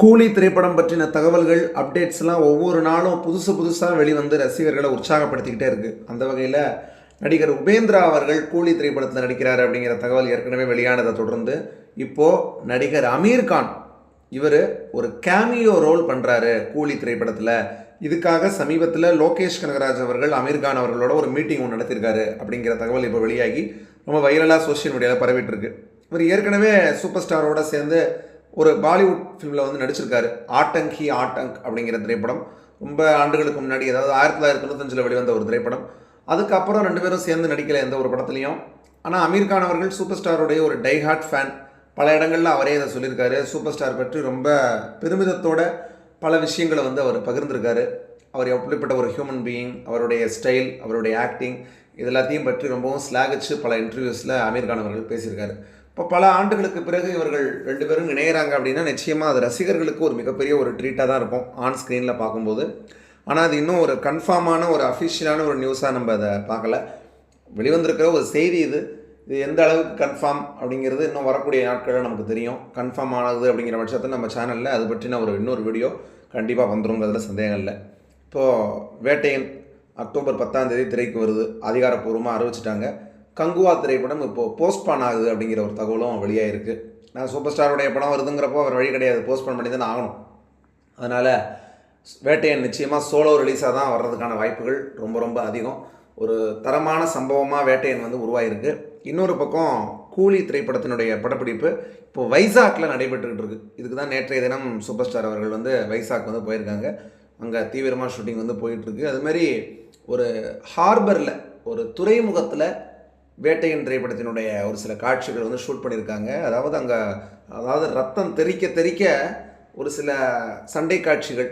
கூலி திரைப்படம் பற்றின தகவல்கள் அப்டேட்ஸ்லாம் ஒவ்வொரு நாளும் புதுசு புதுசாக வெளிவந்து ரசிகர்களை உற்சாகப்படுத்திக்கிட்டே இருக்குது அந்த வகையில் நடிகர் உபேந்திரா அவர்கள் கூலி திரைப்படத்தில் நடிக்கிறார் அப்படிங்கிற தகவல் ஏற்கனவே வெளியானதை தொடர்ந்து இப்போது நடிகர் அமீர்கான் இவர் ஒரு கேமியோ ரோல் பண்ணுறாரு கூலி திரைப்படத்தில். இதுக்காக சமீபத்தில் லோகேஷ் கனகராஜ் அவர்கள் அமீர்கான் அவர்களோட ஒரு மீட்டிங் ஒன்று நடத்தியிருக்காரு அப்படிங்கிற தகவல் இப்போ வெளியாகி ரொம்ப வைரலாக சோஷியல் மீடியாவில் பரவிட்டு இருக்கு. இவர் ஏற்கனவே சூப்பர் ஸ்டாரோட சேர்ந்து ஒரு பாலிவுட் ஃபிலிமில் வந்து நடிச்சிருக்காரு. ஆட்டங்கி ஆட்டங்க் அப்படிங்கிற திரைப்படம். ரொம்ப ஆண்டுகளுக்கு முன்னாடி அதாவது ஆயிரத்தி தொள்ளாயிரத்தி தொண்ணூத்தஞ்சில் வெளிவந்த ஒரு திரைப்படம். அதுக்கப்புறம் ரெண்டு பேரும் சேர்ந்து நடிக்கல எந்த ஒரு படத்துலையும். ஆனால் அமீர் கான் அவர்கள் சூப்பர் ஸ்டாருடைய ஒரு டைஹார்ட் ஃபேன். பல இடங்களில் அவரே இதை சொல்லியிருக்காரு. சூப்பர் ஸ்டார் பற்றி ரொம்ப பெருமிதத்தோட பல விஷயங்களை வந்து அவர் பகிர்ந்திருக்காரு. அவர் எப்படிப்பட்ட ஒரு ஹியூமன் பீயிங் அவருடைய ஸ்டைல் அவருடைய ஆக்டிங் இது எல்லாத்தையும் பற்றி ரொம்பவும் ஸ்லாகிச்சு பல இன்டர்வியூஸில் அமீர் கான் அவர்கள் பேசியிருக்காரு. இப்போ பல ஆண்டுகளுக்கு பிறகு இவர்கள் ரெண்டு பேரும் இணையிறாங்க அப்படின்னா நிச்சயமாக அது ரசிகர்களுக்கு ஒரு மிகப்பெரிய ஒரு ட்ரீட்டாக தான் இருக்கும் ஆன் ஸ்க்ரீனில் பார்க்கும்போது. ஆனால் அது இன்னும் ஒரு கன்ஃபார்மான ஒரு அஃபிஷியலான ஒரு நியூஸாக நம்ம அதை பார்க்கல. வெளிவந்திருக்கிற ஒரு செய்தி இது. இது எந்த அளவுக்கு கன்ஃபார்ம் அப்படிங்கிறது இன்னும் வரக்கூடிய நாட்களில் நமக்கு தெரியும். கன்ஃபார்ம் ஆனது அப்படிங்கிற பட்சத்தில் நம்ம சேனலில் அது பற்றின ஒரு இன்னொரு வீடியோ கண்டிப்பாக வந்துருங்கிறதுல சந்தேகம் இல்லை. இப்போது வேட்டையன் அக்டோபர் பத்தாம் தேதி திரைக்கு வருது. அதிகாரப்பூர்வமாக அறிவிச்சிட்டாங்க. கங்குவா திரைப்படம் இப்போது போஸ்ட்பான் ஆகுது அப்படிங்கிற ஒரு தகவலும் வெளியாகிருக்கு நான் சூப்பர் ஸ்டாருடைய படம் வருதுங்கிறப்போ அவர் வழி கிடையாது. போஸ்ட்பான் பண்ணி தான் ஆகணும். அதனால் வேட்டையன் நிச்சயமாக சோலோ ரிலீஸாக தான் வர்றதுக்கான வாய்ப்புகள் ரொம்ப ரொம்ப அதிகம். ஒரு தரமான சம்பவமாக வேட்டையன் வந்து உருவாயிருக்கு. இன்னொரு பக்கம் கூலி திரைப்படத்தினுடைய படப்பிடிப்பு இப்போ வைசாக்கில் நடைபெற்றுக்கிட்டு இருக்கு. இதுக்கு தான் நேற்றைய தினம் சூப்பர் ஸ்டார் அவர்கள் வந்து வைசாக் வந்து போயிருக்காங்க. அங்கே தீவிரமாக ஷூட்டிங் வந்து போயிட்டுருக்கு அதுமாரி ஒரு ஹார்பரில் ஒரு துறைமுகத்தில் வேட்டையின் திரைப்படத்தினுடைய ஒரு சில காட்சிகள் வந்து ஷூட் பண்ணியிருக்காங்க. அதாவது அங்கே அதாவது ரத்தம் தெறிக்க தெறிக்க ஒரு சில சண்டை காட்சிகள்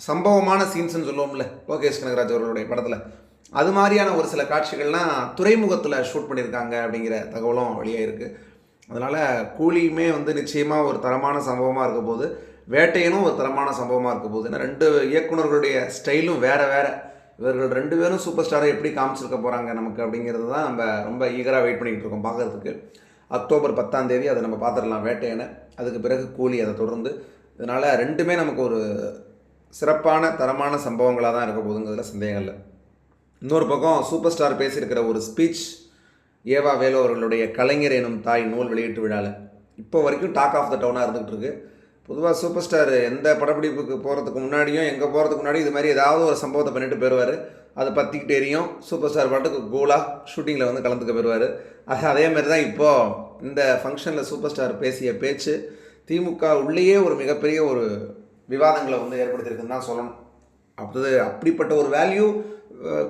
சம்பவமான சீன்ஸ்னு சொல்லுவோம்ல லோகேஷ் கனகராஜ் அவர்களுடைய படத்தில். அது மாதிரியான ஒரு சில காட்சிகள்லாம் துறைமுகத்தில் ஷூட் பண்ணியிருக்காங்க அப்படிங்கிற தகவலும் வெளியே இருக்குது அதனால் கூலியுமே வந்து நிச்சயமாக ஒரு தரமான சம்பவமாக இருக்க போது வேட்டையனும் ஒரு தரமான சம்பவமாக இருக்க போது ஏன்னா ரெண்டு இயக்குனர்களுடைய ஸ்டைலும் வேறு வேறு. இவர்கள் ரெண்டு பேரும் சூப்பர் ஸ்டாரை எப்படி காமிச்சிருக்க போகிறாங்க நமக்கு அப்படிங்கிறது தான் நம்ம ரொம்ப ஈகராக வெயிட் பண்ணிக்கிட்டு இருக்கோம் பார்க்குறதுக்கு. அக்டோபர் பத்தாம் தேதி அதை நம்ம பார்த்துடலாம் வேட்டையனை. அதுக்கு பிறகு கூலி அதை தொடர்ந்து. இதனால் ரெண்டுமே நமக்கு ஒரு சிறப்பான தரமான சம்பவங்களாக தான் இருக்க போகுதுங்கிறதுல சந்தேகம் இல்லை. இன்னொரு பக்கம் சூப்பர் ஸ்டார் பேசியிருக்கிற ஒரு ஸ்பீச் ஏவா வேலோ அவர்களுடைய கலைஞர் எனும் தாய் நூல் வெளியீட்டு விழாவில் இப்போ வரைக்கும் டாக் ஆஃப் த டவுனாக இருந்துகிட்டு இருக்குது பொதுவாக சூப்பர் ஸ்டார் எந்த படப்பிடிப்புக்கு போகிறதுக்கு முன்னாடியும் எங்கே போகிறதுக்கு முன்னாடியும் இது மாதிரி ஏதாவது ஒரு சம்பவத்தை பண்ணிட்டு போயிடுவார் அதை பற்றிக்கிட்டு எரியும். சூப்பர் ஸ்டார் பாட்டுக்கு கோலாக ஷூட்டிங்கில் வந்து கலந்துக்க போயிடுவார் அது அதே மாதிரி தான் இப்போது இந்த ஃபங்க்ஷனில் சூப்பர் ஸ்டார் பேசிய பேச்சு திமுக உள்ளேயே ஒரு மிகப்பெரிய ஒரு விவாதங்களை வந்து ஏற்படுத்தியிருக்குன்னு தான் சொல்லணும். அப்படி அப்படிப்பட்ட ஒரு வேல்யூ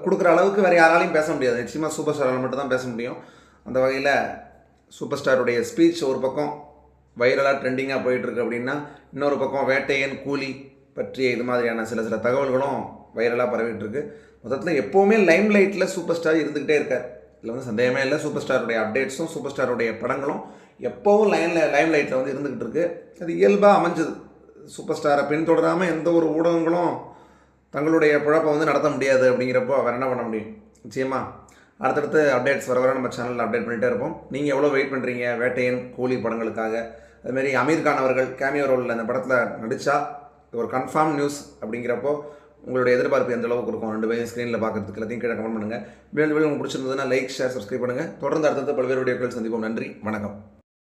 கொடுக்குற அளவுக்கு வேறு யாராலையும் பேச முடியாது. நிச்சயமாக சூப்பர் ஸ்டாரால் மட்டும் தான் பேச முடியும். அந்த வகையில் சூப்பர் ஸ்டாருடைய ஸ்பீச் ஒரு பக்கம் வைரலாக ட்ரெண்டிங்காக போயிட்டுருக்கு அப்படின்னா இன்னொரு பக்கம் வேட்டையன் கூலி பற்றிய இது மாதிரியான சில சில தகவல்களும் வைரலாக பரவிட்டுருக்கு. மொத்தத்தில் எப்போவுமே லைம் லைட்டில் சூப்பர் ஸ்டார் இருந்துக்கிட்டே இருக்கார். இதில் வந்து சந்தேகமே இல்லை. சூப்பர் ஸ்டாருடைய அப்டேட்ஸும் சூப்பர் ஸ்டாருடைய படங்களும் எப்போவும் லைனில் லைம் லைட்டில் வந்து இருந்துக்கிட்டு இருக்கு. அது இயல்பாக அமைஞ்சது. சூப்பர் ஸ்டாரை பின்தொடராமல் எந்த ஒரு ஊடகங்களும் தங்களுடைய குழப்பம் வந்து நடத்த முடியாது அப்படிங்கிறப்போ அவர் என்ன பண்ண முடியும்? நிச்சயமாக அடுத்தடுத்து அப்டேட்ஸ் வர வர நம்ம சேனலில் அப்டேட் பண்ணிகிட்டே இருப்போம். நீங்கள் எவ்வளோ வெயிட் பண்ணுறீங்க வேட்டையன் கூலி படங்களுக்காக. அதுமாரி அமீர்கான் அவர்கள் கேமியோ ரோலில் அந்த படத்தில் நடித்தா ஒரு கன்ஃபார்ம் நியூஸ் அப்படிங்கிறப்போ உங்களுடைய எதிர்பார்ப்பு எந்த அளவுக்கு இருக்கும்? ரெண்டு பேரும் ஸ்க்ரீனில் பார்க்குறதுக்கு எல்லாத்தையும் கீழே கமெண்ட் பண்ணுங்கள் வீடியோ உங்களுக்கு பிடிச்சிருந்ததுன்னா லைக் ஷேர் சப்ஸ்கிரைப் பண்ணுங்கள் தொடர்ந்து அடுத்தடுத்த பல்வேறு வீடியோக்கள் சந்திப்போம். நன்றி. வணக்கம்.